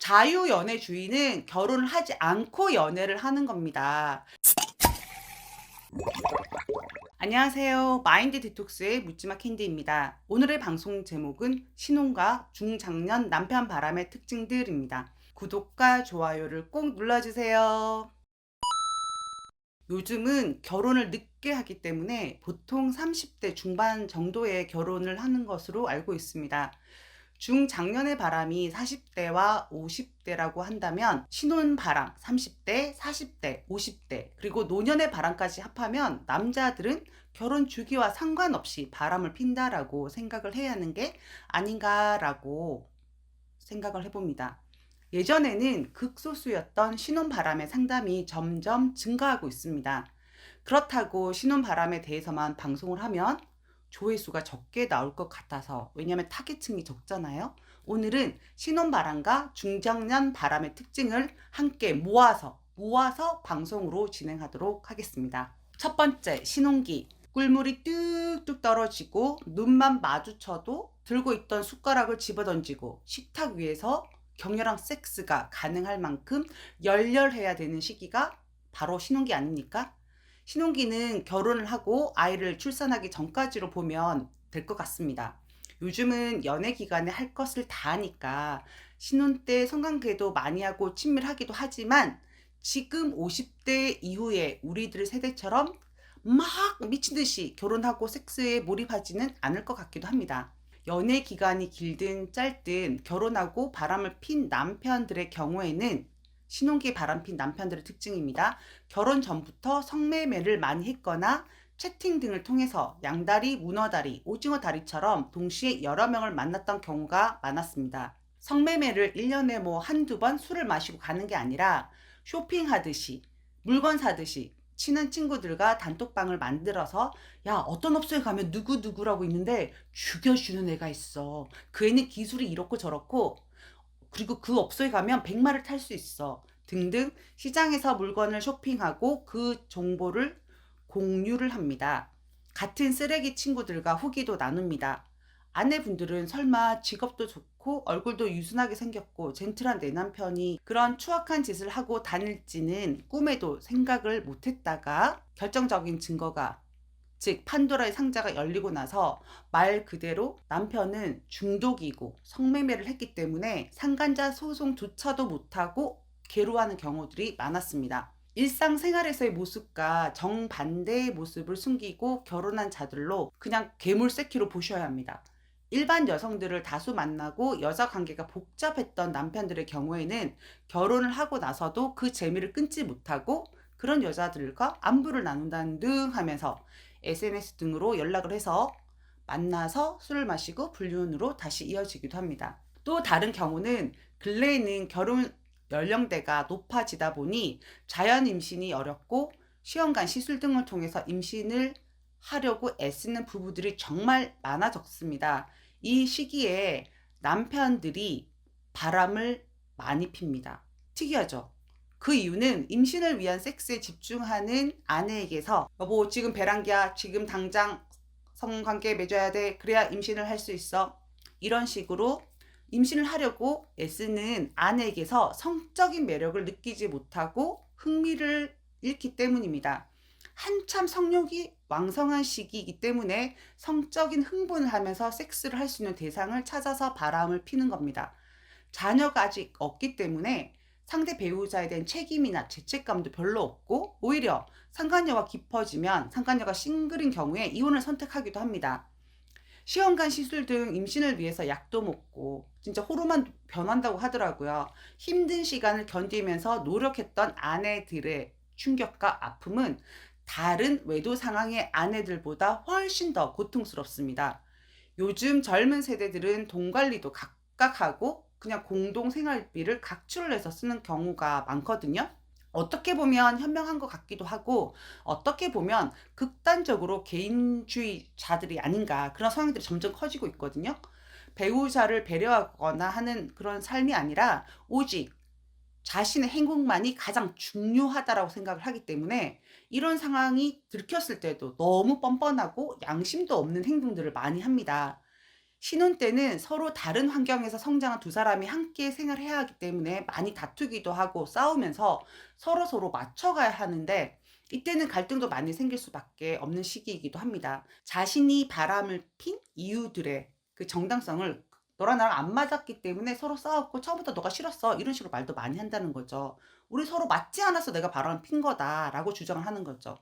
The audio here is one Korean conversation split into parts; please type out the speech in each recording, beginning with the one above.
자유연애주의는 결혼을 하지 않고 연애를 하는 겁니다. 안녕하세요. 마인드 디톡스의 묻지마 캔디입니다. 오늘의 방송 제목은 신혼과 중장년 남편 바람의 특징들입니다. 구독과 좋아요를 꼭 눌러주세요. 요즘은 결혼을 늦게 하기 때문에 보통 30대 중반 정도에 결혼을 하는 것으로 알고 있습니다. 중장년의 바람이 40대와 50대라고 한다면 신혼 바람 30대, 40대, 50대 그리고 노년의 바람까지 합하면 남자들은 결혼 주기와 상관없이 바람을 핀다라고 생각을 해야 하는 게 아닌가라고 생각을 해봅니다. 예전에는 극소수였던 신혼 바람의 상담이 점점 증가하고 있습니다. 그렇다고 신혼 바람에 대해서만 방송을 하면 조회수가 적게 나올 것 같아서 왜냐하면 타겟층이 적잖아요. 오늘은 신혼바람과 중장년 바람의 특징을 함께 모아서 모아서 방송으로 진행하도록 하겠습니다. 첫 번째 신혼기 꿀물이 뚝뚝 떨어지고 눈만 마주쳐도 들고 있던 숟가락을 집어던지고 식탁 위에서 격렬한 섹스가 가능할 만큼 열렬해야 되는 시기가 바로 신혼기 아닙니까? 신혼기는 결혼을 하고 아이를 출산하기 전까지로 보면 될 것 같습니다. 요즘은 연애 기간에 할 것을 다 하니까 신혼 때 성관계도 많이 하고 친밀하기도 하지만 지금 50대 이후에 우리들 세대처럼 막 미친 듯이 결혼하고 섹스에 몰입하지는 않을 것 같기도 합니다. 연애 기간이 길든 짧든 결혼하고 바람을 핀 남편들의 경우에는 신혼기에 바람핀 남편들의 특징입니다. 결혼 전부터 성매매를 많이 했거나 채팅 등을 통해서 양다리, 문어다리, 오징어다리처럼 동시에 여러 명을 만났던 경우가 많았습니다. 성매매를 1년에 뭐 한두 번 술을 마시고 가는 게 아니라 쇼핑하듯이 물건 사듯이 친한 친구들과 단톡방을 만들어서 야 어떤 업소에 가면 누구누구라고 있는데 죽여주는 애가 있어. 그 애는 기술이 이렇고 저렇고 그리고 그 업소에 가면 백마를 탈 수 있어. 등등 시장에서 물건을 쇼핑하고 그 정보를 공유를 합니다. 같은 쓰레기 친구들과 후기도 나눕니다. 아내분들은 설마 직업도 좋고 얼굴도 유순하게 생겼고 젠틀한 내 남편이 그런 추악한 짓을 하고 다닐지는 꿈에도 생각을 못했다가 결정적인 증거가 즉 판도라의 상자가 열리고 나서 말 그대로 남편은 중독이고 성매매를 했기 때문에 상간자 소송조차도 못하고 괴로워하는 경우들이 많았습니다. 일상생활에서의 모습과 정반대의 모습을 숨기고 결혼한 자들로 그냥 괴물 새끼로 보셔야 합니다. 일반 여성들을 다수 만나고 여자 관계가 복잡했던 남편들의 경우에는 결혼을 하고 나서도 그 재미를 끊지 못하고 그런 여자들과 안부를 나눈다는 등 하면서 SNS 등으로 연락을 해서 만나서 술을 마시고 불륜으로 다시 이어지기도 합니다. 또 다른 경우는 근래에는 결혼 연령대가 높아지다 보니 자연 임신이 어렵고 시험관 시술 등을 통해서 임신을 하려고 애쓰는 부부들이 정말 많아졌습니다. 이 시기에 남편들이 바람을 많이 핍니다. 특이하죠? 그 이유는 임신을 위한 섹스에 집중하는 아내에게서 여보 지금 배란기야 지금 당장 성관계 맺어야 돼 그래야 임신을 할 수 있어 이런 식으로 임신을 하려고 애쓰는 아내에게서 성적인 매력을 느끼지 못하고 흥미를 잃기 때문입니다. 한참 성욕이 왕성한 시기이기 때문에 성적인 흥분을 하면서 섹스를 할 수 있는 대상을 찾아서 바람을 피는 겁니다. 자녀가 아직 없기 때문에 상대 배우자에 대한 책임이나 죄책감도 별로 없고 오히려 상간녀가 깊어지면 상간녀가 싱글인 경우에 이혼을 선택하기도 합니다. 시험관 시술 등 임신을 위해서 약도 먹고 진짜 호르몬 변한다고 하더라고요. 힘든 시간을 견디면서 노력했던 아내들의 충격과 아픔은 다른 외도 상황의 아내들보다 훨씬 더 고통스럽습니다. 요즘 젊은 세대들은 돈 관리도 각각하고 그냥 공동 생활비를 각출을 해서 쓰는 경우가 많거든요. 어떻게 보면 현명한 것 같기도 하고 어떻게 보면 극단적으로 개인주의자들이 아닌가 그런 성향들이 점점 커지고 있거든요. 배우자를 배려하거나 하는 그런 삶이 아니라 오직 자신의 행복만이 가장 중요하다라고 생각을 하기 때문에 이런 상황이 들켰을 때도 너무 뻔뻔하고 양심도 없는 행동들을 많이 합니다. 신혼 때는 서로 다른 환경에서 성장한 두 사람이 함께 생활해야 하기 때문에 많이 다투기도 하고 싸우면서 서로 서로 맞춰가야 하는데 이때는 갈등도 많이 생길 수밖에 없는 시기이기도 합니다. 자신이 바람을 핀 이유들의 그 정당성을 너랑 나랑 안 맞았기 때문에 서로 싸웠고 처음부터 너가 싫었어 이런 식으로 말도 많이 한다는 거죠. 우리 서로 맞지 않아서 내가 바람을 핀 거다라고 주장을 하는 거죠.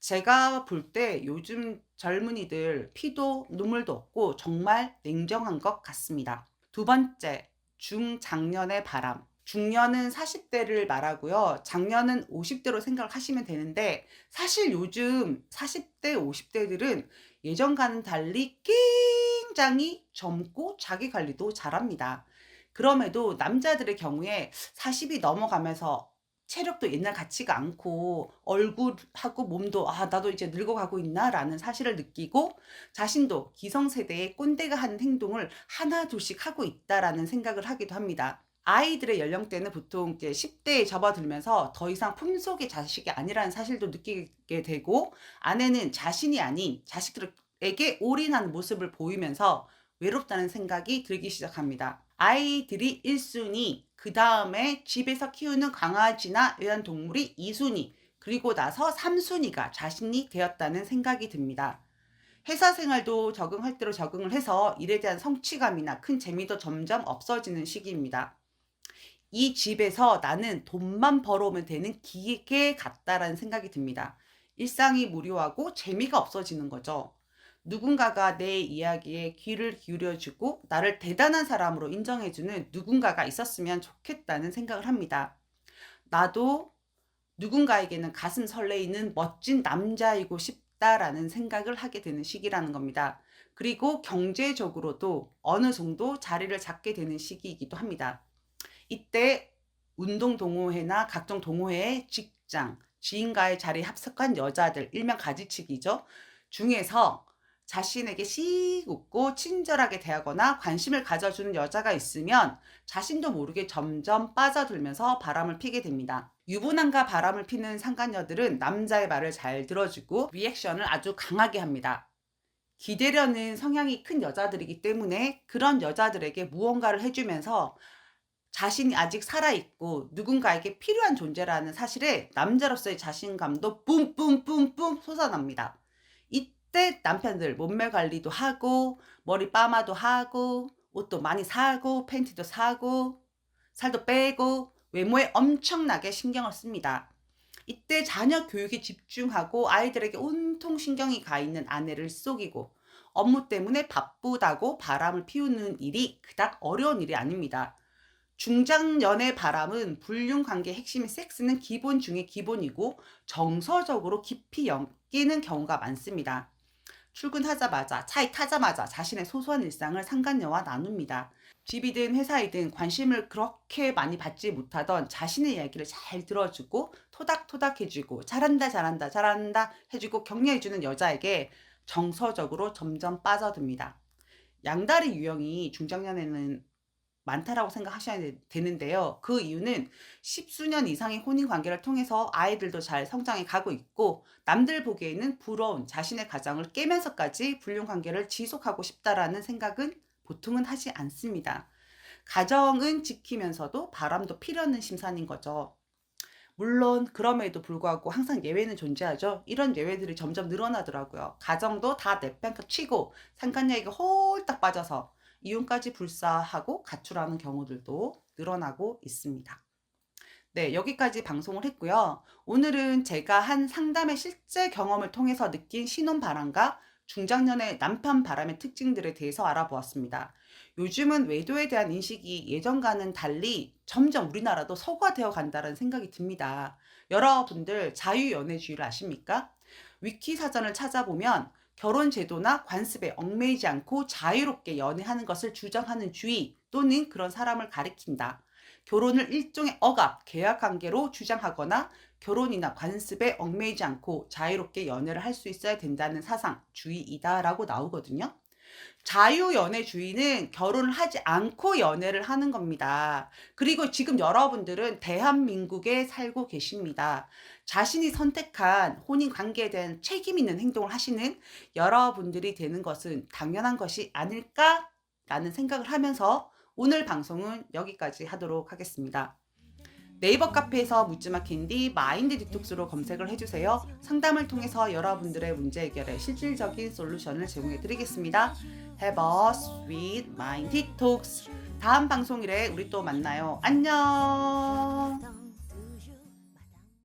제가 볼 때 요즘 젊은이들 피도 눈물도 없고 정말 냉정한 것 같습니다. 두 번째, 중장년의 바람. 중년은 40대를 말하고요. 장년은 50대로 생각을 하시면 되는데 사실 요즘 40대, 50대들은 예전과는 달리 굉장히 젊고 자기 관리도 잘합니다. 그럼에도 남자들의 경우에 40이 넘어가면서 체력도 옛날 같지가 않고 얼굴하고 몸도 아 나도 이제 늙어가고 있나라는 사실을 느끼고 자신도 기성세대의 꼰대가 하는 행동을 하나 둘씩 하고 있다라는 생각을 하기도 합니다. 아이들의 연령대는 보통 이제 10대에 접어들면서 더 이상 품속의 자식이 아니라는 사실도 느끼게 되고 아내는 자신이 아닌 자식들에게 올인하는 모습을 보이면서 외롭다는 생각이 들기 시작합니다. 아이들이 1순위, 그 다음에 집에서 키우는 강아지나 애완동물이 2순위, 그리고 나서 3순위가 자신이 되었다는 생각이 듭니다. 회사 생활도 적응할 대로 적응을 해서 일에 대한 성취감이나 큰 재미도 점점 없어지는 시기입니다. 이 집에서 나는 돈만 벌어오면 되는 기계 같다라는 생각이 듭니다. 일상이 무료하고 재미가 없어지는 거죠. 누군가가 내 이야기에 귀를 기울여주고 나를 대단한 사람으로 인정해주는 누군가가 있었으면 좋겠다는 생각을 합니다. 나도 누군가에게는 가슴 설레이는 멋진 남자이고 싶다라는 생각을 하게 되는 시기라는 겁니다. 그리고 경제적으로도 어느 정도 자리를 잡게 되는 시기이기도 합니다. 이때 운동 동호회나 각종 동호회, 직장, 지인과의 자리에 합석한 여자들, 일명 가지치기죠. 중에서 자신에게 씩 웃고 친절하게 대하거나 관심을 가져주는 여자가 있으면 자신도 모르게 점점 빠져들면서 바람을 피게 됩니다. 유부남과 바람을 피는 상간녀들은 남자의 말을 잘 들어주고 리액션을 아주 강하게 합니다. 기대려는 성향이 큰 여자들이기 때문에 그런 여자들에게 무언가를 해주면서 자신이 아직 살아있고 누군가에게 필요한 존재라는 사실에 남자로서의 자신감도 뿜뿜뿜뿜 솟아납니다. 이때 남편들 몸매 관리도 하고 머리 파마도 하고 옷도 많이 사고 팬티도 사고 살도 빼고 외모에 엄청나게 신경을 씁니다. 이때 자녀 교육에 집중하고 아이들에게 온통 신경이 가 있는 아내를 속이고 업무 때문에 바쁘다고 바람을 피우는 일이 그닥 어려운 일이 아닙니다. 중장년의 바람은 불륜 관계의 핵심인 섹스는 기본 중의 기본이고 정서적으로 깊이 엮이는 경우가 많습니다. 출근하자마자 차에 타자마자 자신의 소소한 일상을 상간녀와 나눕니다. 집이든 회사이든 관심을 그렇게 많이 받지 못하던 자신의 이야기를 잘 들어주고 토닥토닥 해주고 잘한다 잘한다 잘한다 해주고 격려해주는 여자에게 정서적으로 점점 빠져듭니다. 양다리 유형이 중장년에는 많다라고 생각하셔야 되는데요. 그 이유는 십수년 이상의 혼인 관계를 통해서 아이들도 잘 성장해 가고 있고 남들 보기에는 부러운 자신의 가정을 깨면서까지 불륜 관계를 지속하고 싶다라는 생각은 보통은 하지 않습니다. 가정은 지키면서도 바람도 피려는 심산인 거죠. 물론 그럼에도 불구하고 항상 예외는 존재하죠. 이런 예외들이 점점 늘어나더라고요. 가정도 다 내팽겨 치고 상간녀에게 홀딱 빠져서 이혼까지 불사하고 가출하는 경우들도 늘어나고 있습니다. 네, 여기까지 방송을 했고요. 오늘은 제가 한 상담의 실제 경험을 통해서 느낀 신혼 바람과 중장년의 남편 바람의 특징들에 대해서 알아보았습니다. 요즘은 외도에 대한 인식이 예전과는 달리 점점 우리나라도 서구화되어 간다는 생각이 듭니다. 여러분들 자유연애주의를 아십니까? 위키 사전을 찾아보면 결혼 제도나 관습에 얽매이지 않고 자유롭게 연애하는 것을 주장하는 주의 또는 그런 사람을 가리킨다. 결혼을 일종의 억압, 계약 관계로 주장하거나 결혼이나 관습에 얽매이지 않고 자유롭게 연애를 할 수 있어야 된다는 사상, 주의이다라고 나오거든요. 자유연애주의는 결혼을 하지 않고 연애를 하는 겁니다. 그리고 지금 여러분들은 대한민국에 살고 계십니다. 자신이 선택한 혼인 관계에 대한 책임 있는 행동을 하시는 여러분들이 되는 것은 당연한 것이 아닐까라는 생각을 하면서 오늘 방송은 여기까지 하도록 하겠습니다. 네이버 카페에서 묻지마 캔디 마인드 디톡스로 검색을 해주세요. 상담을 통해서 여러분들의 문제 해결에 실질적인 솔루션을 제공해 드리겠습니다. Have a sweet mind detox. 다음 방송일에 우리 또 만나요. 안녕.